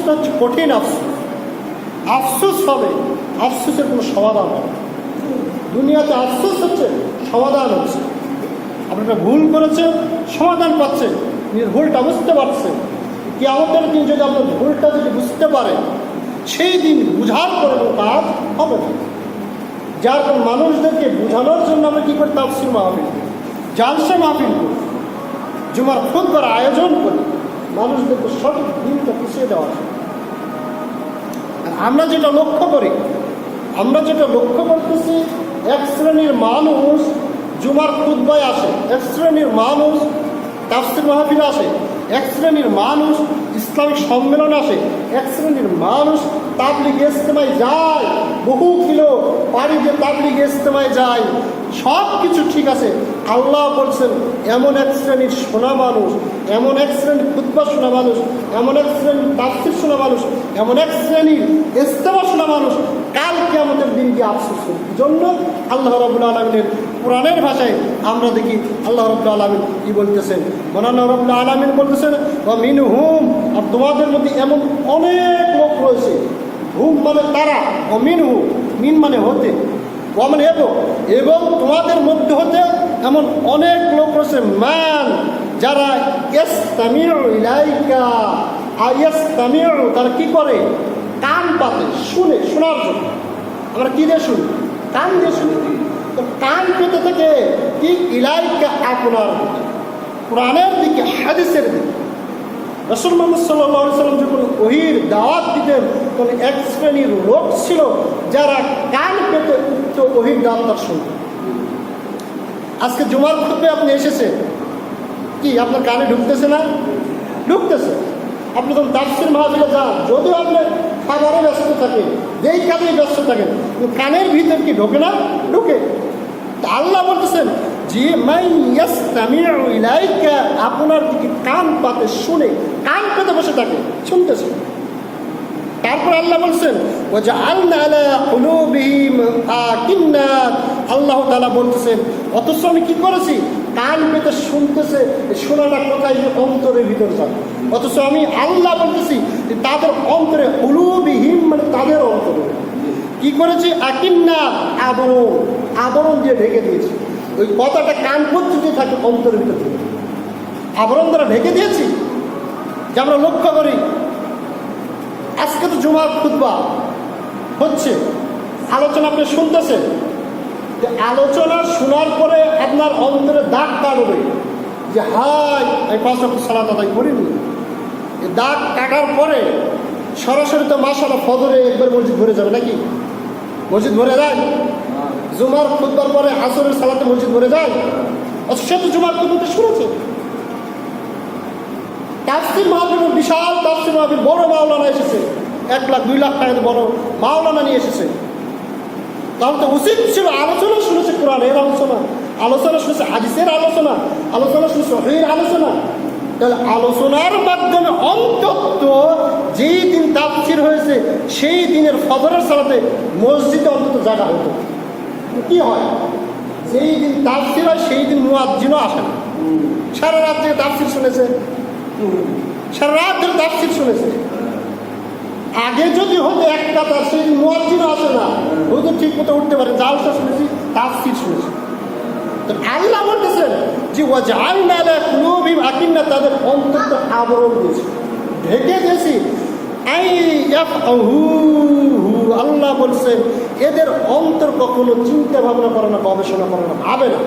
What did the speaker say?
আফসোসটা হচ্ছে কঠিন আফসোস। আফসোস হবে, আফসোসের কোনো সমাধান হবে দুনিয়াতে আফসোস হচ্ছে, সমাধান হচ্ছে। আপনি একটা ভুল করেছেন, সমাধান পাচ্ছেন, নিজের ভুলটা বুঝতে পারছেন। কি আমাদের দিন যদি আপনার ভুলটা যদি বুঝতে পারে, সেই দিন বুঝার পরে কাজ হবে যার কারণে মানুষদেরকে বোঝানোর জন্য আমরা কী করি তাফসির মাহফিল জালসা মাহফিল করি। জুমার খুদবার আয়োজন করি। মানুষদেরকে সঠিক দিনটা পুষিয়ে দেওয়া আর আমরা যেটা লক্ষ্য করি, আমরা যেটা লক্ষ্য করতেছি, এক শ্রেণির মানুষ জুমার খুদ্বায় আসে, এক শ্রেণির মানুষ তাফসির মাহফিল আসে, এক শ্রেণির মানুষ ইসলামিক সম্মেলন আসে, এক শ্রেণির মানুষ তাবলিগ ইস্তেমায় যায়, বহু কিলো পাড়ি দিয়ে তাবলিগ ইস্তেমায় যায়। সব কিছু ঠিক আছে। আল্লাহ বলছেন, এমন এক শ্রেণির সোনা মানুষ, এমন এক শ্রেণির খুদ্া শোনা মানুষ, এমন এক শ্রেণির তাফসির শোনা মানুষ, এমন এক শ্রেণির ইস্তেমা শোনা মানুষ কালকে আমাদের দিন গিয়ে আফসোস করি জন্য আল্লাহ রবুল্লা আলমিনের কোরআনের ভাষায় আমরা দেখি, আল্লাহ রবুল্লা আলমিন কী বলতেছেন? মনাল্লাহ রবুল্লা আলমিন বলতেছেন মিন হুম আর তোমাদের মধ্যে এমন অনেক লোক রয়েছে। হুম মানে তারা ও মিন হুম মিন মানে হতে। ও মানে এবং এবং তোমাদের মধ্যে হতে এমন অনেক লোক রয়েছে। ম্যান যারা এস তামিল ইলাইকা, আর এস তামিল তারা কী করে? কান পাতে, শুনে, শোনার জন্য। আমরা কি দিয়ে শুনি? কান দিয়ে শুনি তো কান পেতে থেকে কি ইলাইকা আপনার কোরআনের দিকে, হাদিসের দিকে। রসুল মোহাম্মদ সাল্লাহ সাল্লাম যখন ওহির দাওয়াত দিতেন, তখন এক শ্রেণির লোক ছিল যারা কান পেতে ওহির দাওয়াত শুনতেন আজকে জুমার খুববে আপনি এসেছেন। কি, আপনার কানে ঢুকতেছে না? ঢুকতেছে। আপনি যখন দার্সির মাহফিলে যান, যদিও আপনি খাবারে ব্যস্ত থাকেন, যেই কাজেই ব্যস্ত থাকেন কানের ভিতর কি ঢোকে না? ঢুকে। আল্লাহ বলতেছেন, যে আপনার দিকে কান পাতে শুনে, কান পেতে বসে থাকে, শুনতেছে। তারপর আল্লাহ বলছেন ও যে আল্লাহ তালা বলতেছেন, অথচ আমি কি করেছি? কান পেতে শুনতেছে শোনাটা কোথায়? অন্তরের ভিতর যাবে। অথচ আমি আল্লাহ বলতেছি তাদের অন্তরে উলুবিহীন মানে তাদের অন্তরে। কি করেছি? আকিন্না, আবরণ। আবরণ দিয়ে ঢেকে দিয়েছি। ওই কথাটা কান পর্যন্ত থাকে অন্তরের ভিতর আবরণ দ্বারা ঢেকে দিয়েছি। যে আমরা লক্ষ্য করি আজকে তো জুমার খুতবা হচ্ছে। আলোচনা আপনি শুনতেছেন। যে আলোচনা শোনার পরে আপনার অন্তরে দাগ কাটবে। যে হাই আমি পাঁচ রকম সালাত আদায় করিনি। দাগ কাটার পরে সরাসরি তো মাসালা ফদরে একবার মসজিদ ভরে যাবে নাকি? মসজিদ ভরে যায়? জুমার খুতবার পরে আসরের সালাতে মসজিদ ভরে যায়? অথচ সে তো জুমার খুতবাটা শুনেছে। তাফসির মাহফিল বিশাল তাফসির মাহফিল বড় মাওলানা এসেছে। এক লাখ, দুই লাখ টাকা বড় মাওলানা নিয়ে এসেছে। তাহলে তো উচিত ছিল আলোচনা শুনেছে কোরআনের আলোচনা আলোচনা শুনেছে হাদিসের আলোচনা আলোচনা শুনেছে হইর আলোচনা। তাহলে আলোচনার মাধ্যমে অন্তত যেই দিন তাফসির হয়েছে, সেই দিনের ফজরের সালাতে মসজিদে অন্তত জায়গা হতো। কি হয়? যেই দিন তাফসির হয়, সেই দিন মুয়াজ্জিনও আসে না। সারা রাত থেকে তাফসির শুনেছে সারা রাত ধরে তাফসির শুনেছে। আগে যদি হতো এক কথা সেই মুয়াজ্জিনও আসে না, হয়তো ঠিক মতো উঠতে পারে। জালসা শুনেছি, তাফসির শুনেছি। তো আল্লাহ বলতেছেন যে ও জালনা লা কুলুবিহিম আকিন্না তাদের অন্তরটা আবরণ দিয়েছে। ঢেকে দিয়েছি। আই ইয়াফআহু আল্লাহ বলছেন এদের অন্তর কখনো চিন্তা ভাবনা করে না, গবেষণা করে না, ভাবে না।